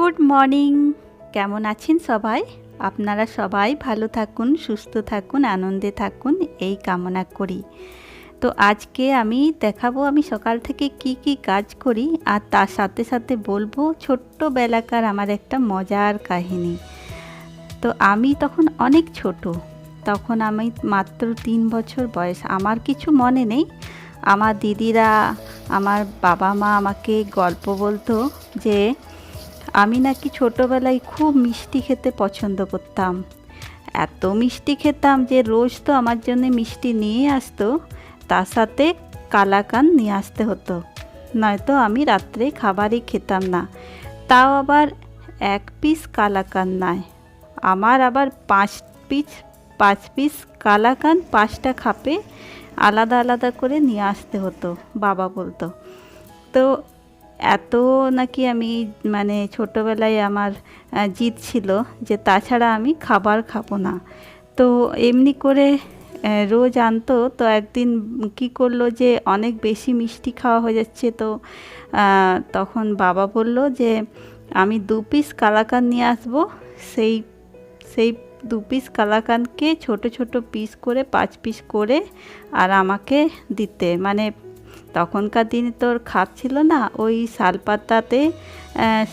Good morning. কেমন আছেন সবাই? আপনারা সবাই ভালো থাকুন, সুস্থ থাকুন, আনন্দে থাকুন, এই কামনা করি। তো আজকে আমি দেখাবো আমি সকাল থেকে কি কি কাজ করি, আর তার সাথে সাথে বলব ছোট্টবেলাকার আমার একটা মজার কাহিনী। তো আমি তখন অনেক ছোট, তখন আমি মাত্র তিন বছর বয়স। আমার কিছু মনে নেই। আমার দিদিরা, আমার বাবা মা আমাকে গল্প বলতো যে আমি নাকি ছোটোবেলায় খুব মিষ্টি খেতে পছন্দ করতাম। এত মিষ্টি খেতাম যে রোজ তো আমার জন্য মিষ্টি নিয়ে আসতো তার সাথে কালাকান নিয়ে আসতে হতো। নয়তো আমি রাত্রে খাবারই খেতাম না। তাও আবার এক পিস কালাকান নয়। আমার আবার পাঁচ পিস পাঁচ পিস কালাকান পাঁচটা খাপে আলাদা আলাদা করে নিয়ে আসতে হতো, বাবা বলতো। তো এত নাকি আমি মানে ছোটোবেলায় আমার জিদ ছিল যে তাছাড়া আমি খাবার খাব না। তো এমনি করে রোজ আনতো, তো একদিন কি করল যে অনেক বেশি মিষ্টি খাওয়া হয়ে যাচ্ছে। তো তখন বাবা বলল যে আমি দু পিস কালাকান নিয়ে আসব। সেই সেই দু পিস কালাকানকে ছোট ছোট পিস করে, পাঁচ পিস করে আর আমাকে দিতে। মানে তখনকার দিনে তোর খাপ ছিল না, ওই শালপাতাতে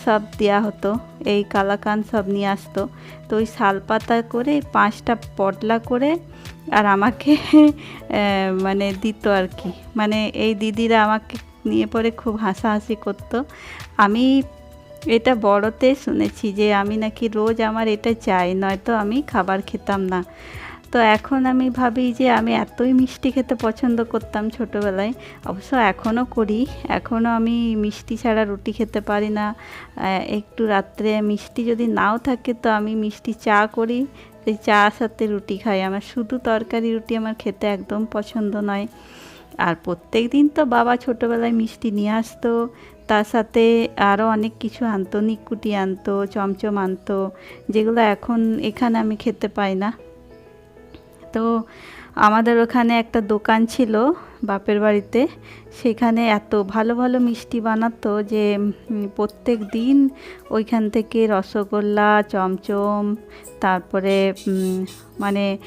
সব দেওয়া হতো, এই কালাকান সব নিয়ে আসতো। তো ওই শালপাতা করে পাঁচটা পটলা করে আর আমাকে মানে দিত আর কি। মানে এই দিদিরা আমাকে নিয়ে পরে খুব হাসাহাসি করতো। আমি এটা বড়তে শুনেছি যে আমি নাকি রোজ আমার এটা চাই, নয়তো আমি খাবার খেতাম না। তো এখন আমি ভাবি যে আমি এতই মিষ্টি খেতে পছন্দ করতাম ছোটোবেলায়, অবশ্য এখনও করি। এখনও আমি মিষ্টি ছাড়া রুটি খেতে পারি না। একটু রাত্রে মিষ্টি যদি নাও থাকে তো আমি মিষ্টি চা করি। সেই চা সাথে রুটি খাই। আমার শুধু তরকারি রুটি আমার খেতে একদম পছন্দ নয়। আর প্রত্যেক দিন তো বাবা ছোটোবেলায় মিষ্টি নিয়ে আসতো। তার সাথে আরও অনেক কিছু আনতো, নিকুটি আনতো, চমচম আনতো, যেগুলো এখন এখানে আমি খেতে পাই না। তো আমাদের ওখানে একটা দোকান ছিল বাপের বাড়িতে। সেখানে এত ভালো ভালো মিষ্টি বানাতো যে প্রত্যেক দিন ওইখান থেকে রসগোল্লা, চমচম, তারপরে মানে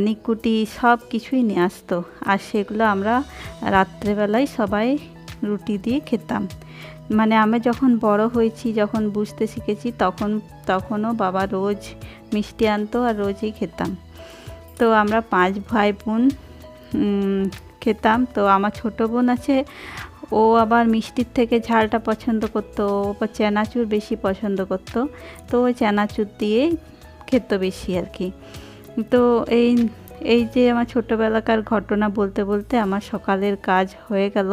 নিকুটি সব কিছুই নিয়ে আসতো। আর সেগুলো আমরা রাত্রেবেলায় সবাই রুটি দিয়ে খেতাম। মানে আমি যখন বড় হয়েছি, যখন বুঝতে শিখেছি, তখন, তখনও বাবা রোজ মিষ্টি আনতো আর রোজই খেতাম। তো আমরা পাঁচ ভাই বোন খেতাম। তো আমার ছোট বোন আছে, ও আবার মিষ্টির থেকে ঝালটা পছন্দ করতো, ও চানাচুর বেশি পছন্দ করতো। তো ওই চানাচুর দিয়ে খেত বেশি আর কি। তো এই এই যে আমার ছোটোবেলাকার ঘটনা বলতে বলতে আমার সকালের কাজ হয়ে গেল।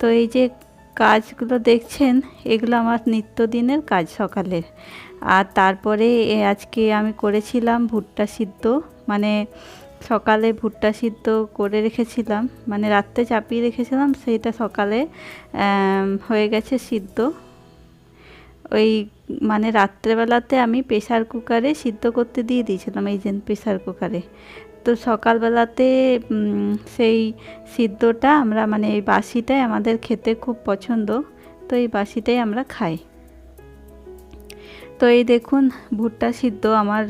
তো এই যে কাজগুলো দেখছেন, এগুলো আমার নিত্যদিনের কাজ সকালের। আর তারপরে আজকে আমি করেছিলাম ভুট্টা সিদ্ধ। মানে সকালে ভুট্টা সিদ্ধ করে রেখেছিলাম মানে রাত্রে চাপিয়ে রেখেছিলাম, সেইটা সকালে হয়ে গেছে সিদ্ধ। ওই মানে রাত্রেবেলাতে আমি প্রেসার কুকারে সিদ্ধ করতে দিয়ে দিয়েছিলাম, এই যে প্রেসার কুকারে। তো সকালবেলাতে সেই সিদ্ধটা আমরা মানে এই বাসিটাই আমাদের খেতে খুব পছন্দ, তো এই বাসিটাই আমরা খাই। তো এই দেখুন, ভুট্টা সিদ্ধ আমার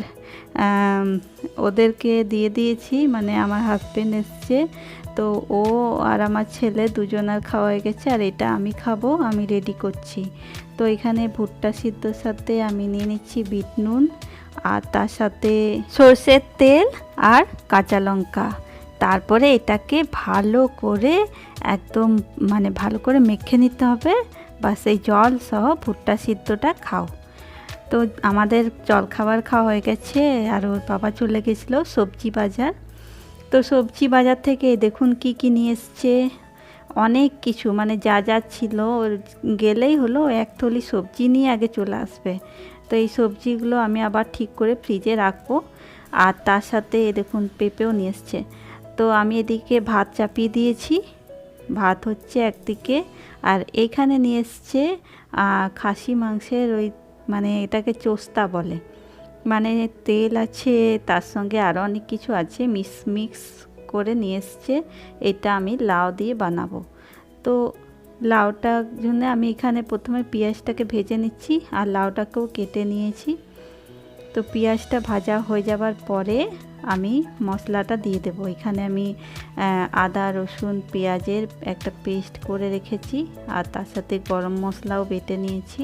ওদেরকে দিয়ে দিয়েছি মানে আমার হাজব্যান্ড এসছে। তো ও আর আমার ছেলে দুজনার খাওয়া হয়ে গেছে, আর এটা আমি খাব, আমি রেডি করছি। তো এখানে ভুট্টা সিদ্ধর সাথে আমি নিয়ে নিচ্ছি বিট নুন, আর তার সাথে সর্ষের তেল আর কাঁচা লঙ্কা। তারপরে এটাকে ভালো করে একদম মানে ভালো করে মেখে নিতে হবে বা সেই জল সহ ভুট্টা সিদ্ধটা খাও। তো আমাদের জলখাবার খাওয়া হয়ে গেছে আর ওর বাবা চলে গেছিল সবজি বাজার। তো সবজি বাজার থেকে দেখুন কি কি নিয়ে এসছে। অনেক কিছু মানে যা যা ছিল ওর গেলেই হলো, এক থলি সবজি নিয়ে আগে চলে আসবে। তো এই সবজিগুলো আমি আবার ঠিক করে ফ্রিজে রাখব। আর তার সাথে দেখুন পেঁপেও নিয়ে এসছে। তো আমি এদিকে ভাত চাপিয়ে দিয়েছি। ভাত হচ্ছে একদিকে। আর এখানে নিয়ে এসছে খাসি মাংসের ওই মানে এটাকে চোস্তা বলে। মানে তেল আছে, তার সঙ্গে আরও অনেক কিছু আছে মিক্স মিক্স করে নিয়ে এসছে। এটা আমি লাউ দিয়ে বানাবো। তো লাউটার জন্য আমি এখানে প্রথমে পেঁয়াজটাকে ভেজে নিচ্ছি আর লাউটাকেও কেটে নিয়েছি। তো পেঁয়াজটা ভাজা হয়ে যাবার পরে আমি মশলাটা দিয়ে দেবো। এখানে আমি আদা, রসুন, পেঁয়াজের একটা পেস্ট করে রেখেছি আর তার সাথে গরম মশলাও বেটে নিয়েছি।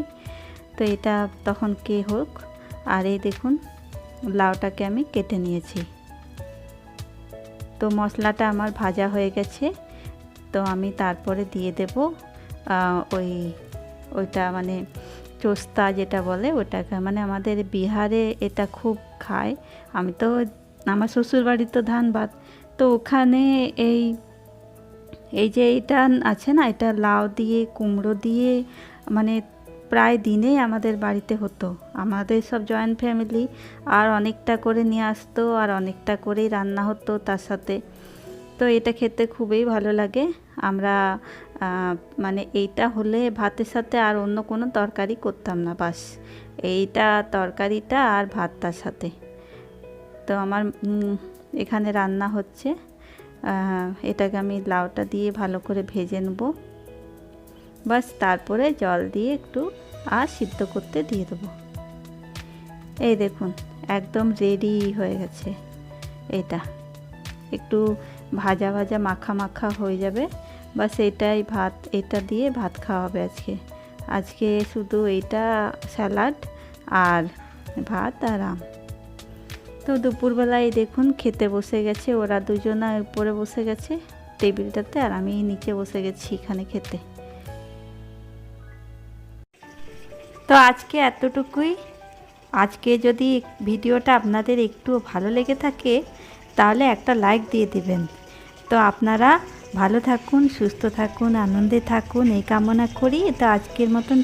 তো এটা তখন কে হোক, আর এই দেখুন, লাউটাকে আমি কেটে নিয়েছি। তো মশলাটা আমার ভাজা হয়ে গেছে, তো আমি তারপরে দিয়ে দেব ওই, ওইটা মানে চোস্তা যেটা বলে ওটাকে। মানে আমাদের বিহারে এটা খুব খায়। আমি তো, আমার শ্বশুরবাড়ি তো ধানবাদ তো ওখানে এই এই যে এটা আছে না, এটা লাউ দিয়ে, কুমড়ো দিয়ে মানে প্রায় দিনেই আমাদের বাড়িতে হতো। আমাদের সব জয়েন্ট ফ্যামিলি আর অনেকটা করে নিয়ে আসতো আর অনেকটা করেই রান্না হতো তার সাথে। তো এটা খেতে খুবই ভালো লাগে। আমরা মানে এইটা হলে ভাতের সাথে আর অন্য কোনো তরকারি করতাম না বাস। এইটা তরকারিটা আর ভাতটার সাথে। তো আমার এখানে রান্না হচ্ছে। এটাকে আমি লাউটা দিয়ে ভালো করে ভেজে নেব। বাস তারপরে জল দিয়ে একটু আর সিদ্ধ করতে দিয়ে দেবো। এই দেখুন, একদম রেডি হয়ে গেছে। এটা একটু ভাজা ভাজা মাখা মাখা হয়ে যাবে। বাস এটাই ভাত, এটা দিয়ে ভাত খাওয়া হবে আজকে। আজকে শুধু এটা স্যালাড আর ভাত আর আম। তো দুপুরবেলায় দেখুন খেতে বসে গেছে, ওরা দুজনা উপরে বসে গেছে, টেবিলটাতে আর আমি নিচে বসে গেছি এখানে খেতে। তো আজকে এতটুকুই। আজকে যদি ভিডিওটা আপনাদের একটু ভালো লেগে থাকে, তাহলে একটা লাইক দিয়ে দিবেন। তো আপনারা ভালো থাকুন, সুস্থ থাকুন, আনন্দে থাকুন, এই কামনা করি। তো আজকের মতন